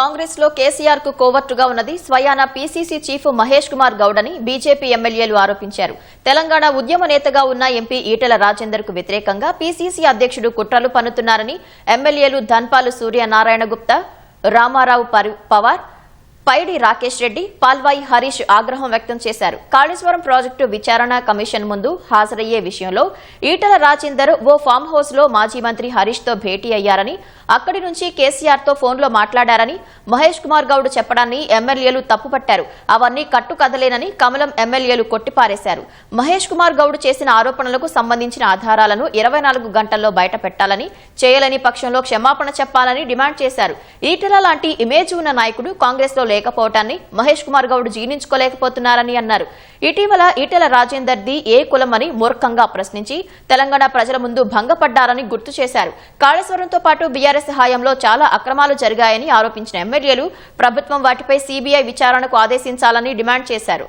కాంగ్రెస్లో కేసీఆర్కు కోవర్టుగా ఉన్నది. స్వయాన పీసీసీ చీఫ్ మహేష్ కుమార్ గౌడ్ అని బీజేపీ ఎమ్మెల్యేలు ఆరోపించారు. తెలంగాణ ఉద్యమ నేతగా ఉన్న ఎంపీ ఈటెల రాజేందర్కు వ్యతిరేకంగా పీసీసీ అధ్యక్షుడు కుట్రలు పన్నుతున్నారని ఎమ్మెల్యేలు ధన్పాలు సూర్యనారాయణ గుప్తా రామారావు పవార్ పైడి రాకేష్ రెడ్డి పాల్వాయి హరీష్ ఆగ్రహం వ్యక్తం చేశారు. కాళేశ్వరం ప్రాజెక్టు విచారణ కమిషన్ ముందు హాజరయ్యే విషయంలో ఈటల రాజేందర్ ఓ ఫామ్ హౌస్లో మాజీ మంత్రి హరీష్తో భేటీ అయ్యారని అక్కడి నుంచి కేసీఆర్తో ఫోన్లో మాట్లాడారని మహేష్ కుమార్ గౌడ్ చెప్పడాన్ని ఎమ్మెల్యేలు తప్పుపట్టారు. అవన్నీ కట్టుకదలేనని కమలం ఎమ్మెల్యేలు కొట్టిపారేశారు. మహేష్ కుమార్ గౌడ్ చేసిన ఆరోపణలకు సంబంధించిన ఆధారాలను ఇరవై నాలుగు గంటల్లో బయట పెట్టాలని చేయలేని పక్షంలో క్షమాపణ చెప్పాలని డిమాండ్ చేశారు. ఈటల లాంటి ఇమేజ్ ఉన్న నాయకుడు కాంగ్రెస్లో లేకపోవటాన్ని మహేష్ కుమార్ గౌడ్ జీర్ణించుకోలేకపోతున్నారని అన్నారు. ఇటీవల ఈటెల రాజేందర్ది ఏ కులమని మూర్ఖంగా ప్రశ్నించి తెలంగాణ ప్రజల ముందు భంగపడ్డారని గుర్తు చేశారు. కాళేశ్వరంతో పాటు బీఆర్ఎస్ హయాంలో చాలా అక్రమాలు జరిగాయని ఆరోపించిన ఎమ్మెల్యేలు ప్రభుత్వం వాటిపై సీబీఐ విచారణకు ఆదేశించాలని డిమాండ్ చేశారు.